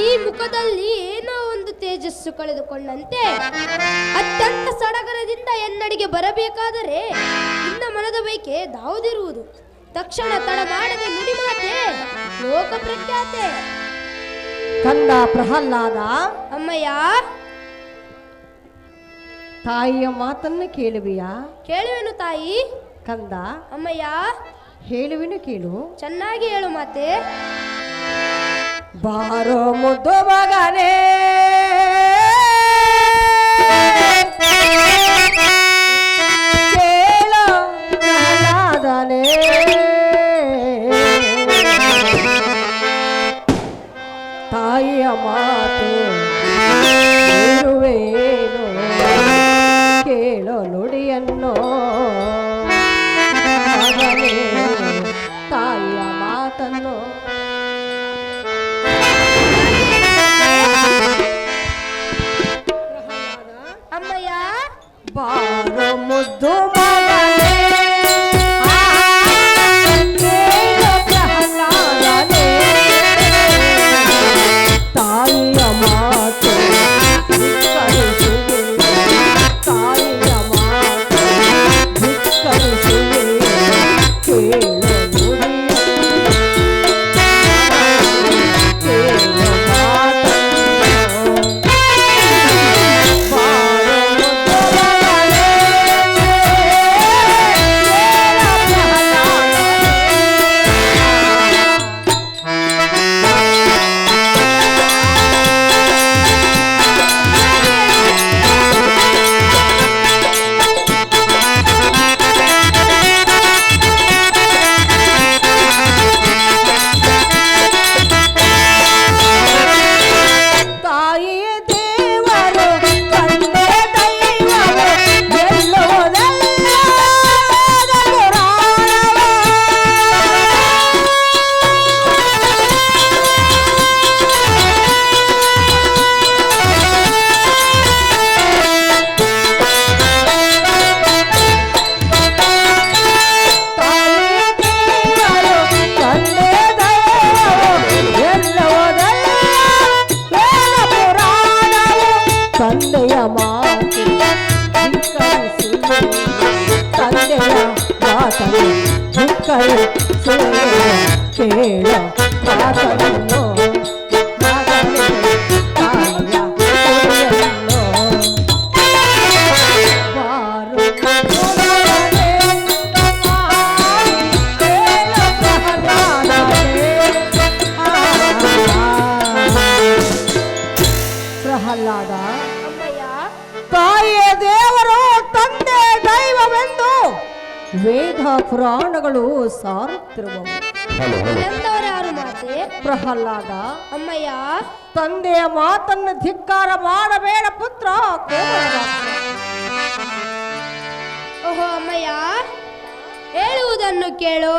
ಈ ಮುಖದಲ್ಲಿ ಏನೋ ಒಂದು ತೇಜಸ್ಸು ಕಳೆದುಕೊಂಡಂತೆ. ಅತ್ಯಂತ ಸಡಗರದಿಂದ ಎನ್ನಡಿಗೆ ಬರಬೇಕಾದರೆ ಇನ್ನ ಮನದ ಬೈಕೆ ದಾವುದಿರುವುದು. ತಕ್ಷಣ ತಡ ಮಾಡದೆ ನುಡಿಮಾತೆ ಲೋಕ ಪ್ರಖ್ಯಾತೆ. ಕಂದ ಪ್ರಹ್ಲಾದ ಅಮ್ಮಯ್ಯ. ತಾಯಿಯ ಮಾತನ್ನ ಕೇಳುವಿಯಾ? ಕೇಳುವೆನು ತಾಯಿ. ಕಂದ ಅಮ್ಮಯ್ಯ. ಹೇಳುವಿನ ಕೇಳು. ಚೆನ್ನಾಗಿ ಹೇಳು ಮಾತೆ. ಬಾರೋ ಮುದ್ದು ಮಗನೇ ಕೇಳೋ ಪ್ರಹ್ಲಾದನೇ. ತಾಯಿಯ ಮಾತು ಇರುವೇನು ಕೇಳೋ ನುಡಿಯನ್ನು ಮುದ್ದು ಮಾತನ್ನು ಧಿಕ್ಕರಿಸುವೆ. ಕೇಳ ಮಾತನ್ನು ಪುರಾಣಗಳು ಸಾರುತ್ತಿರುವವು. ಪ್ರಹ್ಲಾದ ಅಮ್ಮಯ್ಯ ತಂದೆಯ ಮಾತನ್ನು ಧಿಕ್ಕಾರ ಮಾಡಬೇಡ ಪುತ್ರ. ಓಹೋ ಅಮ್ಮಯ್ಯ ಹೇಳುವುದನ್ನು ಕೇಳು.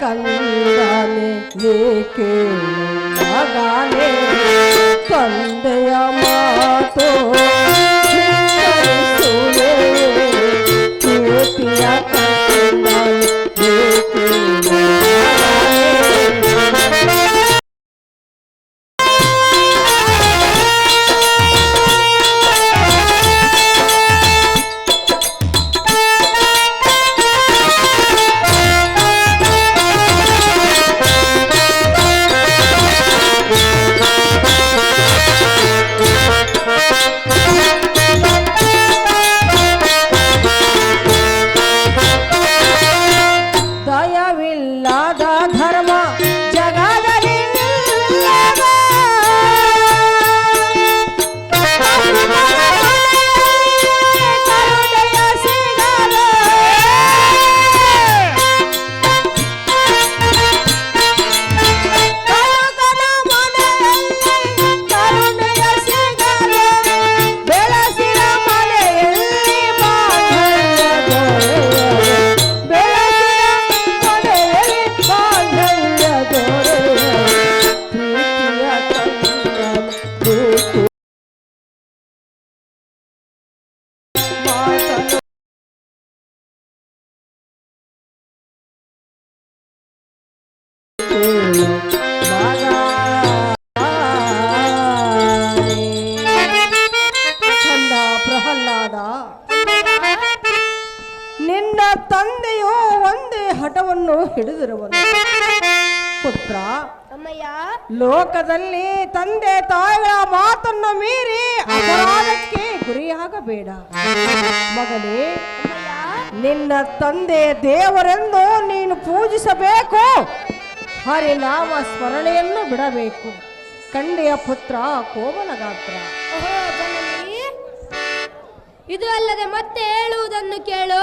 ಕಂದಾನೆ ಏಕೆ ಮಗಾನೆ ತಂದೆಯ ಮಾತು ಹಠವನ್ನು ಹಿಡಿದಿರುವನು. ಪುತ್ರ ಲೋಕದಲ್ಲಿ ತಂದೆ ತಾಯಿಗಳ ಮಾತನ್ನು ಮೀರಿ ಅಪರಾಧಕ್ಕೆ ಗುರಿಯಾಗಬೇಡ. ಮಗನೇ ನಿನ್ನ ತಂದೆ ದೇವರೆಂದು ನೀನು ಪೂಜಿಸಬೇಕು. ಹರಿನಾಮ ಸ್ಮರಣೆಯನ್ನು ಬಿಡಬೇಕು. ಕಂಡೆಯ ಪುತ್ರ ಕೋಮಲ ಗಾತ್ರ. ಇದು ಅಲ್ಲದೆ ಮತ್ತೆ ಹೇಳುವುದನ್ನು ಕೇಳು.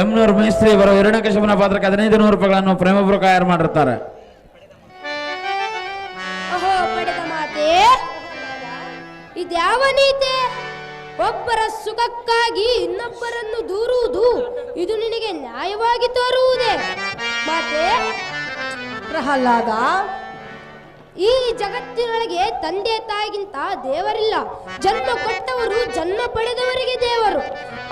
ಎಮ್ನೂರು ಮೇಸ್ತ್ರಿ ಬರೋ ಹಿರಣ್ಯಕಶಿಪನ ಪಾತ್ರಕ್ಕೆ ಹದಿನೈದು ನೂರು ರೂಪಾಯಿಗಳನ್ನು ಪ್ರೇಮಪೂರ್ವಕ ಯಾರು ಮಾಡಿರ್ತಾರೆ. ಪಡೆದ ಇದ್ಯಾವ ನೀತೆ? ಒಬ್ಬರ ಸುಖಕ್ಕಾಗಿ ಇನ್ನೊಬ್ಬರನ್ನು ದೂರುವುದು, ಇದು ನಿನಗೆ ನ್ಯಾಯವಾಗಿ ತೋರುವುದೇ. ಪ್ರಹ್ಲಾದ ಈ ಜಗತ್ತಿನೊಳಗೆ ತಂದೆ ತಾಯಿಗಿಂತ ದೇವರಿಲ್ಲ. ಜನ್ಮ ಕೊಟ್ಟವರು, ಜನ್ಮ ಪಡೆದವರಿಗೆ ದೇವರು.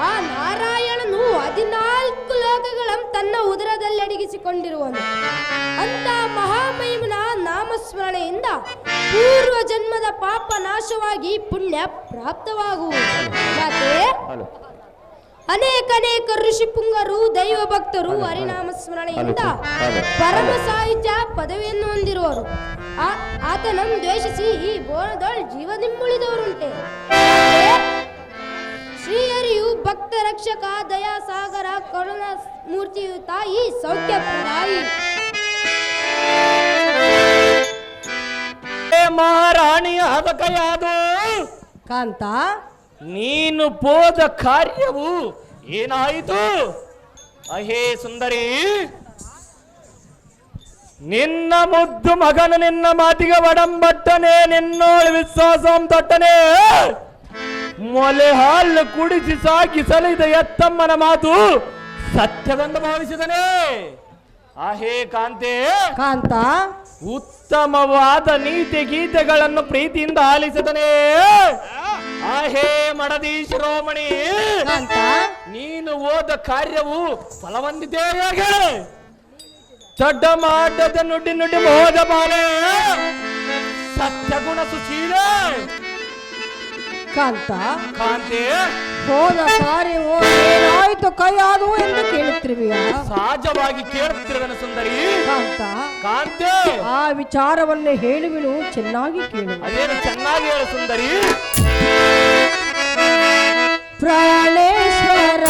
ಆ ನಾರಾಯಣನು ಹದಿನಾಲ್ಕು ಲೋಕಗಳ ತನ್ನ ಉದರದಲ್ಲಿ ಅಡಗಿಸಿಕೊಂಡಿರುವನು. ಅಂತ ಮಹಾಮಹಿಮನ ನಾಮಸ್ಮರಣೆಯಿಂದ ಪೂರ್ವ ಜನ್ಮದ ಪಾಪ ನಾಶವಾಗಿ ಪುಣ್ಯ ಪ್ರಾಪ್ತವಾಗುವುದು. ಅನೇಕ ಅನೇಕ ಋಷಿ ಪುಂಗರು ದೈವ ಭಕ್ತರು ಹರಿನಾಮ ಸ್ಮರಣೆಯಿಂದ ಪರಮ ಸಾಹಿತ್ಯ ಪದವಿಯನ್ನು ಹೊಂದಿರುವರು. ಆ- ಆತನನ್ನು ದ್ವೇಷಿಸಿ ಈ ಬೋನದೊಳ್ ಜೀವದಿಂಬುಳಿದವರುಂಟೆ ಶ್ರೀಹರಿಯು ಭಕ್ತ ರಕ್ಷಕ ದಯಾ ಸಾಗರ ಕರುಣ ಮೂರ್ತಿಯು ತಾಯಿ ಸೌಖ್ಯ ಪ್ರದಾಯಿ ಏ ಮಹಾರಾಣಿಯ ಯಾವುದು? ಕಾಂತ ನೀನು ಪೋದ ಕಾರ್ಯವು ಏನಾಯಿತು? ಅಹೇ ಸುಂದರಿ ನಿನ್ನ ಮುದ್ದು ಮಗನು ನಿನ್ನ ಮಾತಿಗೆ ಒಡಂಬಟ್ಟನೆ ನಿನ್ನೋಳು ವಿಶ್ವಾಸಂ ತೊಟ್ಟನೆ. ಮೊಲೆ ಹಾಲು ಕುಡಿಸಿ ಸಾಕಿ ಸಲಿದ ಎತ್ತಮ್ಮನ ಮಾತು ಸತ್ಯವೆಂದು ಭಾವಿಸಿದನೆ. ಅಹೇ ಕಾಂತೆ ಕಾಂತ. ಉತ್ತಮವಾದ ನೀತಿ ಗೀತೆಗಳನ್ನು ಪ್ರೀತಿಯಿಂದ ಆಲಿಸಿದನೆ. ಆಹೇ ಮಡದಿ ಶಿರೋಮಣಿ. ಅಂತ? ನೀನು ಓದ ಕಾರ್ಯವು ಫಲವಂದಿದೆ ದೊಡ್ಡ ಮಾಡದ ನುಡಿ ನುಡಿ ಮೋದ ಬಾಲೆ. ಸತ್ಯಗುಣ ಸುಶೀಲ. ಕಾಂತ? ಕಾಂತಿ? ಹೋದ ಸಾರಿ ಏನಾಯ್ತು ಕೈಯಾದು ಎಂದು ಕೇಳುತ್ತಿರುವೆಯ? ಸಹಜವಾಗಿ ಕೇಳುತ್ತಿರುವನ ಸುಂದರಿ. ಕಾಂತ? ಕಾಂತಿ? ಆ ವಿಚಾರವನ್ನು ಹೇಳುವೆನು ಚೆನ್ನಾಗಿ ಕೇಳು. ಅದೇನು ಚೆನ್ನಾಗಿ ಹೇಳು ಸುಂದರಿ. ಪ್ರಾಣೇಶ್ವರ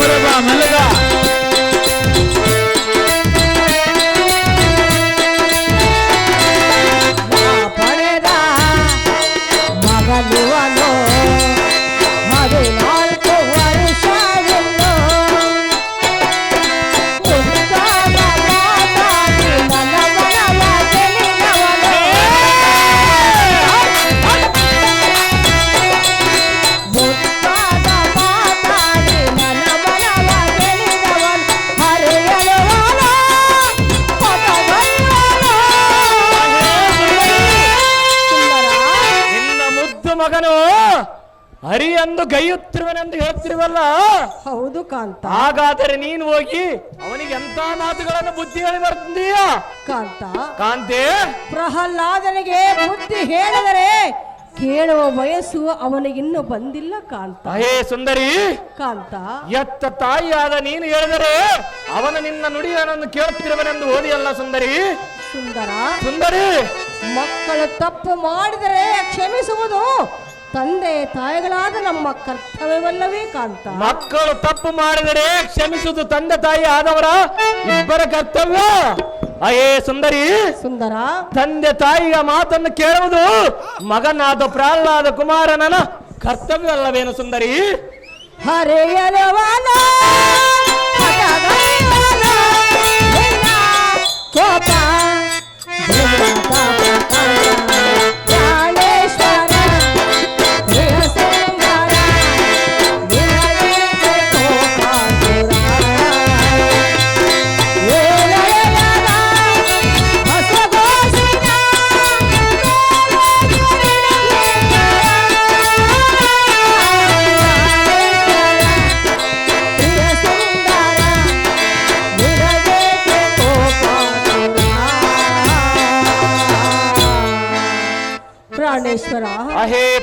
ಅಗ್ನಿದೇವನ್ ಕರ್ಕೊಂಬರಪ್ಪ ಎಂದು ಗೈಯುತ್ತಿರುವನೆಂದು ಹೇಳ್ತಿರುವಲ್ಲ? ಹೌದು ಕಾಂತ. ಹಾಗಾದರೆ ನೀನು ಹೋಗಿ ಅವನಿಗೆ ಎಂತ ಮಾತುಗಳನ್ನು ಬುದ್ಧಿ ಹೇಳಿ ಬರ್ತೀಯಾ ಕಾಂತ. ಕಾಂತೆ! ಪ್ರಹ್ಲಾದನಿಗೆ ಬುದ್ಧಿ ಹೇಳಿದರೆ ಕೇಳುವ ವಯಸ್ಸು ಅವನಿಗಿನ್ನೂ ಬಂದಿಲ್ಲ ಕಾಂತ. ಅಹೇ ಸುಂದರಿ! ಕಾಂತ. ಎತ್ತ ತಾಯಿಯಾದ ನೀನು ಹೇಳಿದರೆ ಅವನು ನಿನ್ನ ನುಡಿಯನ್ನು ಕೇಳುತ್ತಿರುವನೆಂದು ಓದಿಯಲ್ಲ ಸುಂದರಿ? ಸುಂದರ. ಸುಂದರಿ! ಮಕ್ಕಳು ತಪ್ಪು ಮಾಡಿದರೆ ಕ್ಷಮಿಸುವುದು ತಂದೆ ತಾಯಿಗಳಾದ ನಮ್ಮ ಕರ್ತವ್ಯವಲ್ಲವೇ ಕಾಂತ. ಮಕ್ಕಳು ತಪ್ಪು ಮಾಡಿದರೆ ಕ್ಷಮಿಸುದು ತಂದೆ ತಾಯಿ ಆದವರ ಇಬ್ಬರ ಕರ್ತವ್ಯ. ಅಹೇ ಸುಂದರಿ ಸುಂದರ. ತಂದೆ ತಾಯಿಯ ಮಾತನ್ನು ಕೇಳುವುದು ಮಗನಾದ ಪ್ರಹ್ಲಾದ ಕುಮಾರನನ ಕರ್ತವ್ಯವಲ್ಲವೇನು ಸುಂದರಿ? ಹರೆಯಲವನ ಹಠಗೈವನ, ನಿನ್ನ ಕೋಪ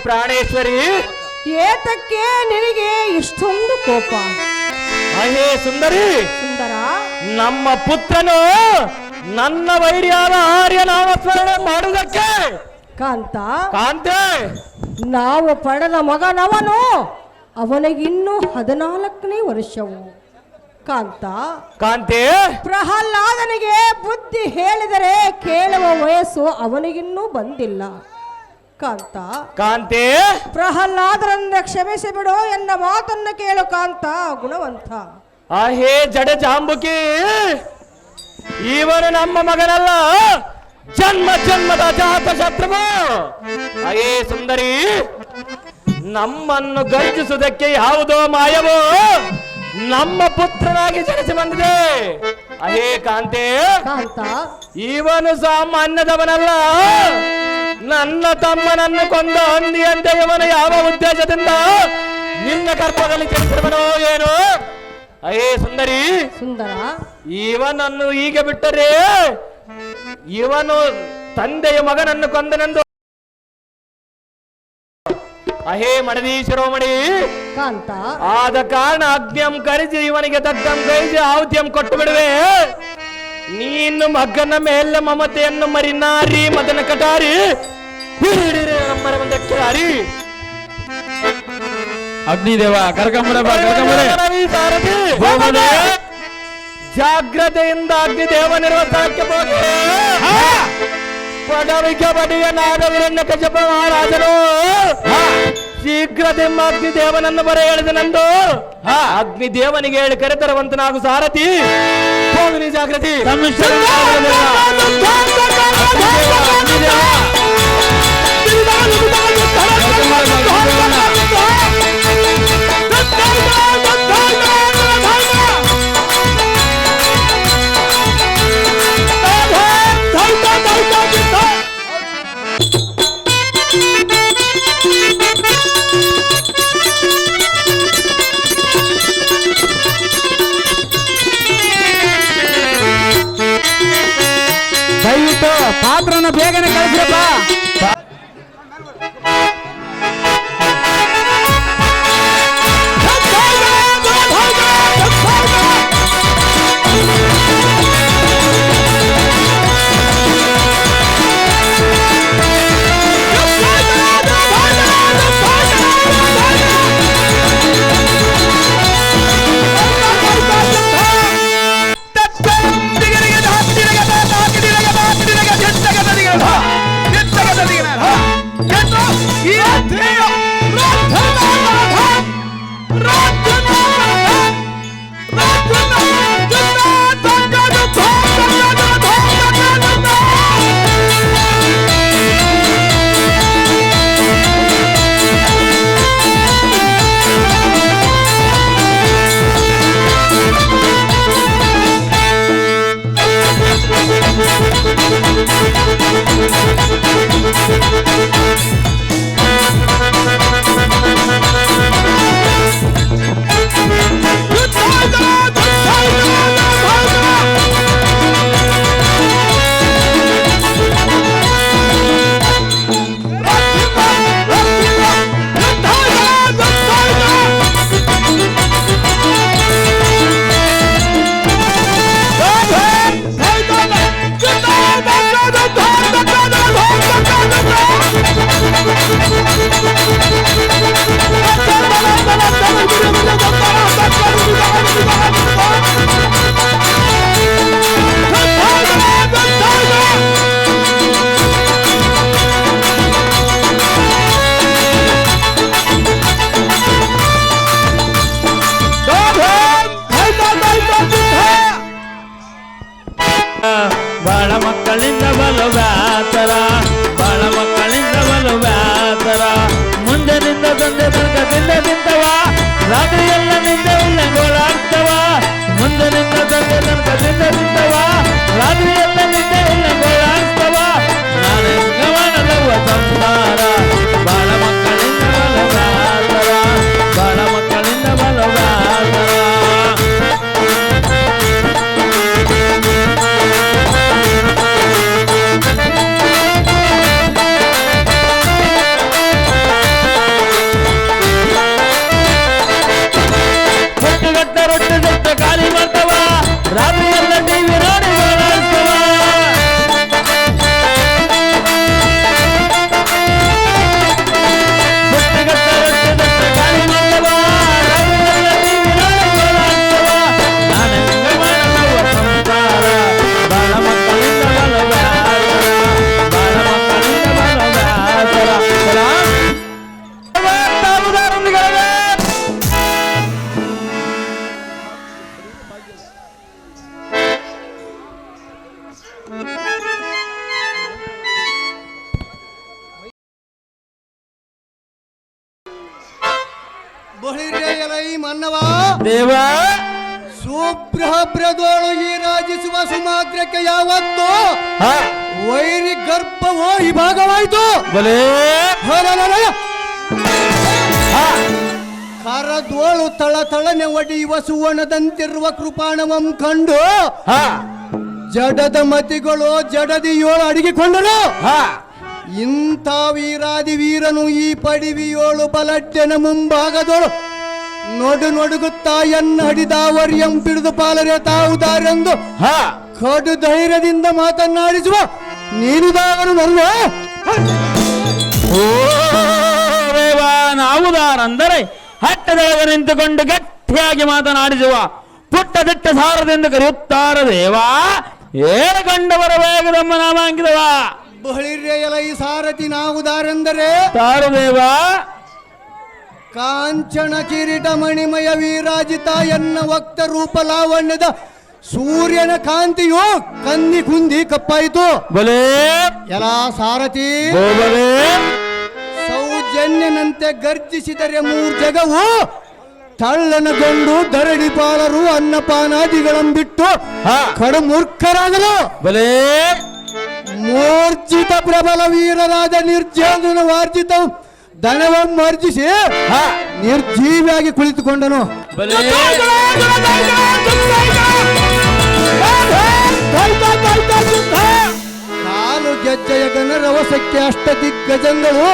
ಪ್ರಾಣೇಶ್ವರಿ. ಏತಕ್ಕೆ ನಿನಗೆ ಇಷ್ಟೊಂದು ಕೋಪ? ಅಹೇ ಸುಂದರಿ ಸುಂದರ? ನಮ್ಮ ಪುತ್ರನು ನನ್ನ ವೈರ್ಯಾದ ಆರ್ಯ ನಾಮಸ್ಮರಣೆ ಮಾಡುವುದಕ್ಕೆ ಕಾಂತ ಕಾಂತೆ ನಾವು ಪಡೆದ ಮಗನವನು ಅವನಿಗಿನ್ನೂ ಹದಿನಾಲ್ಕನೇ ವರ್ಷವು. ಕಾಂತ ಕಾಂತೆ ಪ್ರಹ್ಲಾದನಿಗೆ ಬುದ್ಧಿ ಹೇಳಿದರೆ ಕೇಳುವ ವಯಸ್ಸು ಅವನಿಗಿನ್ನೂ ಬಂದಿಲ್ಲ. ಕಾಂತ. ಕಾಂತೆ. ಪ್ರಹ್ಲಾದರನ್ನ ಕ್ಷಮಿಸಿ ಬಿಡು ಎನ್ನ ಮಾತನ್ನು ಕೇಳು ಕಾಂತ ಗುಣವಂತ. ಅಹೇ ಜಡ ಜಾಂಬುಕಿ. ಇವನು ನಮ್ಮ ಮಗನಲ್ಲ. ಜನ್ಮ ಜನ್ಮದ ಜಾತ ಶತ್ರುವು. ಅಯೇ ಸುಂದರಿ ನಮ್ಮನ್ನು ಗರ್ಜಿಸುವುದಕ್ಕೆ ಯಾವುದೋ ಮಾಯವೋ. ನಮ್ಮ ಪುತ್ರನಾಗಿ ಜನಿಸಿ ಬಂದಿದೆ. ಅಹೇ ಕಾಂತೆ. ಕಾಂತ. ಇವನು ಸಾಮಾನ್ಯದವನಲ್ಲ. ನನ್ನ ತಮ್ಮನನ್ನು ಕೊಂದ ಹಂದಿಯಂತೆ ಇವನು ಯಾವ ಉದ್ದೇಶದಿಂದ ನಿನ್ನ ಗರ್ಭದಲ್ಲಿ ಜನಿಸಿರುವನೋ ಏನು? ಅಯೇ ಸುಂದರಿ. ಸುಂದರ. ಇವನನ್ನು ಹೀಗೆ ಬಿಟ್ಟರೆ ಇವನು ತಂದೆಯ ಮಗನನ್ನು ಕೊಂದನೆಂದು ಅಹೇ ಮಡದಿ ಶಿರೋಮಣಿ. ಕಾಂತ. ಆದ ಕಾರಣ ಅಗ್ನಿಯಂ ಕರಿಸಿ ಇವನಿಗೆ ತಕ್ಕಂ ಕೈಸಿ ಆಹುತಿಯಂ ಕೊಟ್ಟು ಬಿಡುವೆ. ನೀನು ಮಗನ ಮೇಲೆ ಮಮತೆಯನ್ನು ಮರಿನಾರಿ ಮದನ ಕಟಾರಿ. ನಮ್ಮರ. ಅಗ್ನಿದೇವ ಕರ್ಕಂಬರ. ಜಾಗ್ರತೆಯಿಂದ ಅಗ್ನಿದೇವನಿರುವ ಸ್ಥಳಕ್ಕೆ ಹೋಗಿ. ಪಡವಿಕೆ ಬಡಿಯ ನಾಗವೀರಣ್ಣ ಶೀಘ್ರ ಮಹಾರಾಜನು ಅಗ್ನಿ ದೇವನನ್ನು ಬರ ಅಗ್ನಿ ದೇವನಿಗೆ ಹೇಳಿ ಕರೆತರುವಂತನಾಗು ಸಾರಥಿ. ಹೋಗಲಿ ಜಾಗೃತಿ ಬೇಗನೆ ಕಳಿಸ್ರಪ್ಪ. ಮಕ್ಕಳಿಂದ ಬಲು ವ್ಯಾತರ ಬಾಳ ಮಕ್ಕಳಿಂದ ಬಲು ಬ್ಯಾತರ ಮುಂಜಾನಿಂದ ತಂದೆ ತನಕ ತಿಂದೆ ತಿಂತವ ರಾತ್ರಿ ಎಲ್ಲ ನಿಂದೆ ಉಳ್ಳೆ ಗೋಳಾಡ್ತವ ಮುಂಜಾನಿಂದ ತಂದೆ ತಿಂದೆ ಸುವರ್ಣದಂತಿರುವ ಕೃಪಾಣವಂ ಕಂಡು ಹಾ. ಜಡದ ಮತಿಗಳು ಜಡದಿಯೋಳು ಅಡಿಗೆಕೊಂಡರು. ಹಾ. ಇಂಥ ವೀರಾದಿ ವೀರನು ಈ ಪಡಿವಿಯೋಳು ಬಲಟ್ಟೆನ ಮುಂಭಾಗದೋಳು. ನೋಡು ನೊಡುಗುತ್ತಾ ಎನ್ನ ಹಡಿದಾವರ್ಯಂ ಪಿಡಿದು ಪಾಲರೆ ತಾವುದಾರೆಂದು. ಹಾ. ಕಡು ಧೈರ್ಯದಿಂದ ಮಾತನಾಡಿಸುವ ನೀನು ದಾವನು ನಲ್ವೇ ಓ ಹಟ್ಟದೊಳಗೆ ನಿಂತುಕೊಂಡು ಗಟ್ಟಿಯಾಗಿ ಮಾತನಾಡಿಸುವ ಪುಟ್ಟ ದಿಟ್ಟ ಸಾರದೆಂದು ಕರೆಯುತ್ತಾರ ದೇವ ಏಳು ಕಂಡವರ ವೇಗದಮ್ಮ ನಾಮ ಬಳಿರ್ಯಲ ಈ ಸಾರಥಿ ನಾವುದಾರೆಂದರೆ ತಾರದೇವ ಕಾಂಚನ ಕಿರೀಟ ಮಣಿಮಯ ವೀರಾಜಿತ ಎನ್ನ ವಕ್ತ ರೂಪ ಲಾವಣ್ಯದ ಸೂರ್ಯನ ಕಾಂತಿಯು ಕನ್ನಿ ಕುಂದಿ ಕಪ್ಪಾಯಿತು. ಬಲೇ. ಎಲ ಸಾರಥಿ ಸೌಜನ್ಯನಂತೆ ಗರ್ಜಿಸಿದರೆ ಮೂರ್ ಜಗವು ತಳ್ಳನಗೊಂಡು ಧರಣಿ ಪಾಲರು ಅನ್ನಪಾನಾದಿಗಳನ್ನು ಬಿಟ್ಟು ಕಡು ಮೂರ್ಖರಾದರು ಬಲೇ. ಮೂರ್ಛಿತ ಪ್ರಬಲ ವೀರರಾದ ನಿರ್ಜೇಂದ್ರನ ವಾರ್ಜಿತ ದನವನ್ನು ಅರ್ಜಿಸಿ ನಿರ್ಜೀವಿಯಾಗಿ ಕುಳಿತುಕೊಂಡನು. ಕಾಲು ಗೆಜ್ಜೆಯ ಗಣರವಸಕ್ಕೆ ಅಷ್ಟ ದಿಗ್ಗಜಗಳು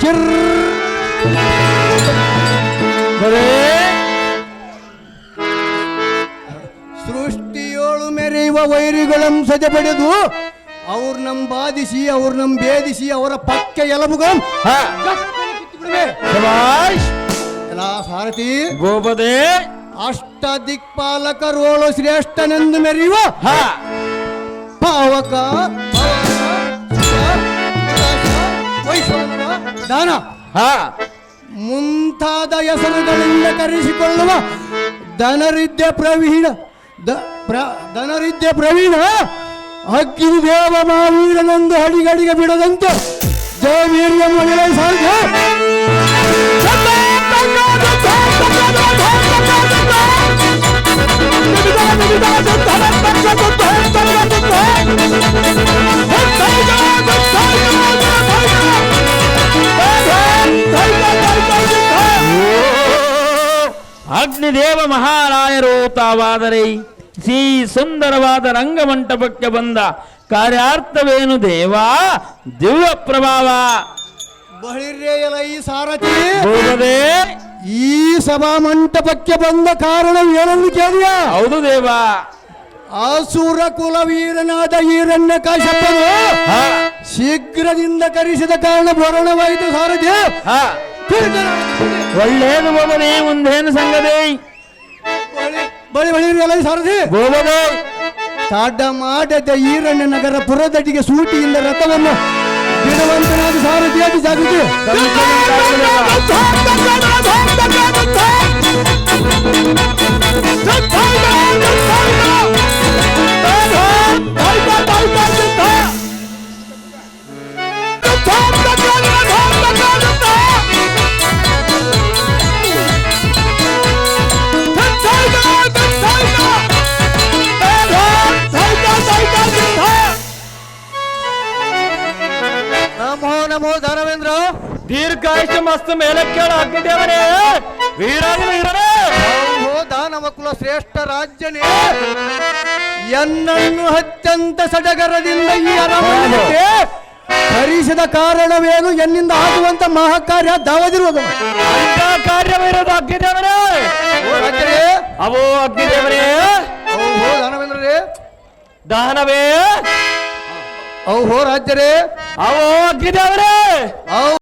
ಕಿರ್. ಸೃಷ್ಟಿಯೋಳು ಮೆರೆಯುವ ವೈರಿಗಳನ್ನು ಸಜೆ ಪಡೆದು ಅವ್ರ ನಮ್ ಬಾಧಿಸಿ ಅವ್ರ ನಮ್ ಭೇದಿಸಿ ಅವರ ಪಕ್ಕ ಎಲಬುಗಳು ಹಾ. ಗೋಪದೆ ಎಲ್ಲ ಸಾರಥಿ ಗೋಪದೇ. ಅಷ್ಟ ದಿಕ್ಪಾಲಕರೋಳು ಶ್ರೇಷ್ಠನೆಂದು ಮೆರೆಯುವ. ಪಾವಕ ದಾನ ಹಾ. ಮುಂತಾದ ಹೆಸರುಗಳಿಂದ ಕರೆಸಿಕೊಳ್ಳುವ ಧನರಿದ್ಯ ಪ್ರವೀಣ, ದ- ಪ್ರ- ಧನರಿದ್ಯ ಪ್ರವೀಣ ಅಗ್ನಿ ದೇವ ಮಾವೀರನಂದು ಹಡಿಗಡಿಗೆ ಬಿಡದಂತೆ ಜಯವೀರ್ಯ ಮಹಿಳೆ ಸಾಧ್ಯ. ಅಗ್ನಿದೇವ ಮಹಾರಾಯರು ತಾವಾದರೆ ಈ ಸುಂದರವಾದ ರಂಗಮಂಟಪಕ್ಕೆ ಬಂದ ಕಾರ್ಯಾರ್ಥವೇನು ದೇವಾ? ದಿವ್ಯ ಪ್ರಭಾವ. ಈ ಸಾರಥಿ. ಈ ಸಭಾ ಮಂಟಪಕ್ಕೆ ಬಂದ ಕಾರಣ ಏನನ್ನು ಕೇಳಿಯಾ? ಹೌದು ದೇವ. ಆಸುರ ಕುಲವೀರನಾದ ಈರಣ್ಯ ಕಾಶಪ್ಪನು ಶೀಘ್ರದಿಂದ ಕರೆಸಿದ ಕಾರಣ ಭರಣವಾಯಿತು ಸಾರಥಿ. ಹಾ. ಒಳ್ಳೇದು ಗೋಪದೇ ಮುಂದೇನು ಸಂಗತಿ ಬಳಿ ಬಳಿ ಎಲ್ಲ ಸಾರಥಿ ಗೋಪದೇ ತಾಡ ಮಾಡದ ಈರಣ್ಯ ನಗರ ಪುರದಡಿಗೆ ಸೂಟಿಯಿಂದ ರಥವನ್ನು ಬಿಡುವಂತನಾದ ಸಾರಥಿಯಾಗಿ ಜಾಗೃತಿ ನಮೋ ನಮೋ ಧನವೇಂದ್ರ? ದೀರ್ಘಾಯುಷ ಮಸ್ತ್ ಮೇಲೆ ಕೇಳ ಅಗ್ನಿದೇವನೇ ವೀರಾದಿ ವೀರನೇ. ದಾನವ ಕುಲ ಶ್ರೇಷ್ಠ ರಾಜ್ಯನೇ. ಎನ್ನನ್ನು ಅತ್ಯಂತ ಸಡಗರದಿಂದ ಈ ಅರಮನೆಗೆ ಹರಿಸಿದ ಕಾರಣವೇನು? ಎನ್ನಿಂದ ಆಗುವಂತ ಮಹಾಕಾರ್ಯ ದಾವದಿರುವುದು. ಅಂತ ಕಾರ್ಯವಿರೋದು ಅಗ್ನಿದೇವನೇ ಅವೋ ಅಗ್ನಿದೇವನೇ ದಾನವೇಂದ್ರರೇ ಓಹೋ ರಾಜ್ಯರೇ ಅವೋ ಗಿಡವ್ರೆ ಅವು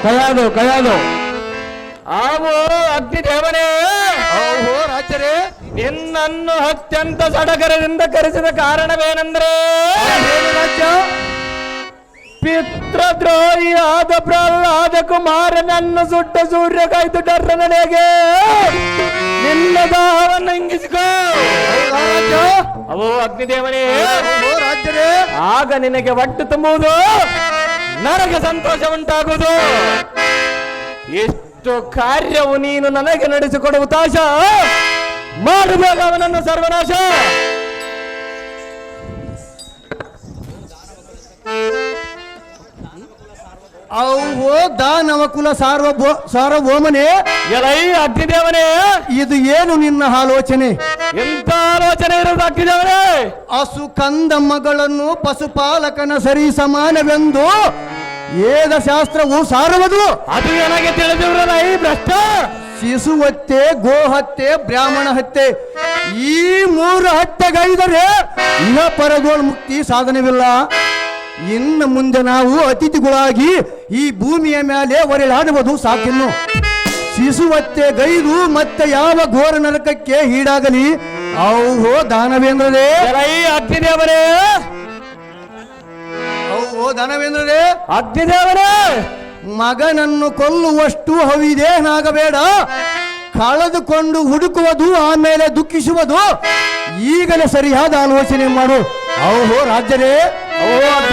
ಕಯಾದು ಕಯಾದು ಅವೋ ಅಗ್ನಿದೇವನೇ ಅವೋ ರಾಜ್ಯರೇ ನಿನ್ನನ್ನು ಅತ್ಯಂತ ಸಡಗರದಿಂದ ಕರೆಸಿದ ಕಾರಣವೇನೆಂದ್ರೆ ರಾಜ್ಯ ಪಿತೃದ್ರೋಹಿಯಾದ ಪ್ರಹ್ಲಾದ ಕುಮಾರನನ್ನು ಸುಟ್ಟ ಸೂರ್ಯ ಕಾಯ್ದು ಡರ್ರ ನನಗೆ ನಿನ್ನ ದಾಹವನ್ನು ಇಂಗಿಸಿಕೋ. ಅವೋ ಅಗ್ನಿದೇವನೇ. ರಾಜ್ಯರೇ ಆಗ ನಿನಗೆ ಒಟ್ಟು ತುಂಬುವುದು ನನಗೆ ಸಂತೋಷ ಉಂಟಾಗುವುದು ಎಷ್ಟು ಕಾರ್ಯವು ನೀನು ನನಗೆ ನಡೆಸಿಕೊಡುವ ತಾಶ ಮಾಡಬೇಕು ಅವನನ್ನು ಸರ್ವನಾಶ. ಅವು ದಾನವ ಕುಲ ಸಾರ್ವಭೌ ಸಾರ್ವಭೌಮನೇ. ಎಲೈ ಅಗ್ನಿದೇವನೇ. ಇದು ಏನು ನಿನ್ನ ಆಲೋಚನೆ? ಎಂತ ಆಲೋಚನೆ ಇರೋದು ಅಗ್ನಿದೇವನೇ? ಹಸು ಕಂದ ಮಗಳನ್ನು ಪಶುಪಾಲಕನ ಸರಿ ಸಮಾನವೆಂದು ವೇದ ಶಾಸ್ತ್ರವು ಸಾರುವುದು. ಅದು ನನಗೆ ತಿಳಿದಿರಲ್ಲ ಈ ಭ್ರಷ್ಟ? ಶಿಶು ಹತ್ಯೆ ಗೋ ಹತ್ಯೆ ಬ್ರಾಹ್ಮಣ ಹತ್ಯೆ ಈ ಮೂರು ಹತ್ಯೆಗೈದರೆ ಇಹ ಪರಗೋಳ್ ಮುಕ್ತಿ ಸಾಧನವಿಲ್ಲ. ಇನ್ನು ಮುಂದೆ ನಾವು ಅತಿಥಿಗಳಾಗಿ ಈ ಭೂಮಿಯ ಮೇಲೆ ಒರಳಾಡುವುದು ಸಾಕಿನ್ನು. ಶಿಶು ಹತ್ಯೆ ಗೈದು ಮತ್ತೆ ಯಾವ ಘೋರ ನರಕಕ್ಕೆ ಈಡಾಗಲಿ? ಅವು ದಾನವೇಂದ್ರರೇ. ಅಗ್ನಿದೇವರೇ ಅವೋ ಅವು ದಾನವೇಂದ್ರರೇ. ಅಗ್ನಿದೇವನೇ ಮಗನನ್ನು ಕೊಲ್ಲುವಷ್ಟು ಹವಿದೇನಾಗಬೇಡ. ಕಳೆದುಕೊಂಡು ಹುಡುಕುವುದು ಆಮೇಲೆ ದುಃಖಿಸುವುದು ಈಗಲೇ ಸರಿಯಾದ ಆಲೋಚನೆ ಮಾಡು. ಓಹೋ ರಾಜ್ಯರೇ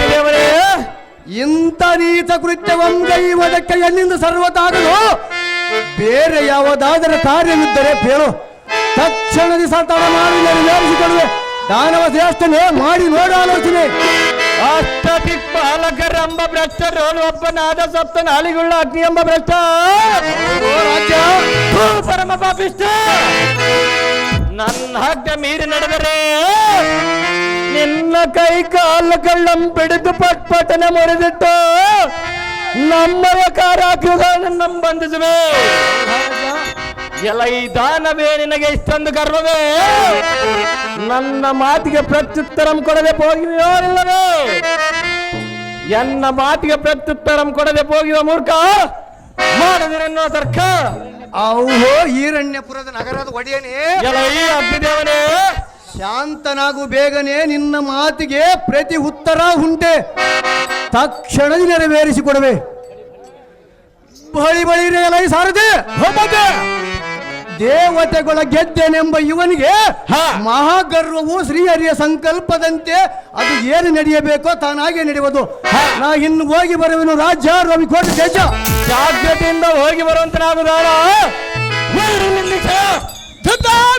ದೇವರೇ ಇಂಥ ನೀತ ಕೃತ್ಯವೊಂದೈವದಕ್ಕೆ ಎಲ್ಲಿಂದ ಸರ್ವತಾಗಲು ಬೇರೆ ಯಾವುದಾದರ ಕಾರ್ಯವಿದ್ದರೆ ಬೇರು ತಕ್ಷಣದ ಸಂತಾನ ಮಾಡಿ ನೆರವೇರಿಸಿಕೊಡುವೆ ದಾನವ ಶ್ರೇಷ್ಠನೇ, ಮಾಡಿ ನೋಡ ಆಲೋಚನೆ. ಅಷ್ಟದಿಕ್ಪಾಲಕರೆಂಬ ಭ್ರಷ್ಟರು ಒಬ್ಬನಾದ ಸಪ್ತ ನಾಲಿಗುಳ್ಳ ಅಗ್ನಿ ಎಂಬ ಭ್ರಷ್ಟ. ಪರಮ ಪಾಪಿಷ್ಟ ನನ್ನ ಹಗ್ಗ ಮೀರಿ ನಡೆದರೆ ನಿನ್ನ ಕೈ ಕಾಲುಗಳನ್ನ ಬಿಡಿದು ಪಟ್ ಪಟನೆ ಮುರಿದಿಟ್ಟು ನಮ್ಮವ ಕಾರ ಹಾಕುವುದನ್ನು ಬಂಧಿಸುವೆ. ಎಲ್ಲ ಈ ದಾನವೇ ನಿನಗೆ ಇಷ್ಟೊಂದು ಗರ್ವವೇ? ನನ್ನ ಮಾತಿಗೆ ಪ್ರತ್ಯುತ್ತರಂ ಕೊಡದೆ ಹೋಗಿವೆಯೋ ಇಲ್ಲವೇ ಎನ್ನ ಮಾತಿಗೆ ಪ್ರತ್ಯುತ್ತರಂ ಕೊಡದೆ ಹೋಗಿವ ಮೂರ್ಖ? ಮಾಡದಿರನ್ನೋ ತರ್ಕ? ಅವು ಈರಣ್ಯಪುರದ ನಗರದ ಒಡೆಯನೇ. ಎಲ್ಲ ಈ ಅಗ್ನಿದೇವನೇ ಶಾಂತನಾಗು ಬೇಗನೆ ನಿನ್ನ ಮಾತಿಗೆ ಪ್ರತಿ ಉತ್ತರ ಉಂಟೆ. ತಕ್ಷಣ ನೆರವೇರಿಸಿಕೊಡುವೆ. ಬಳಿ ಬಳಿ ಎಲೈ ಸಾರದೆ. ದೇವತೆಗಳ ಗೆದ್ದೆನೆಂಬ ಇವನಿಗೆ ಹಾ. ಮಹಾಗರ್ವವು ಶ್ರೀಹರಿಯ ಸಂಕಲ್ಪದಂತೆ ಅದು ಏನು ನಡೆಯಬೇಕೋ ತಾನಾಗೆ ನಡೆಯುವುದು. ನಾ ಇನ್ನು ಹೋಗಿ ಬರುವೆನು ರಾಜ್ಯ ರವಿಕೋಟೆ ದೇಶ ಜಾಗ್ರತೆಯಿಂದ ಹೋಗಿ ಬರುವಂತನಾಗುದಾರ Tonight,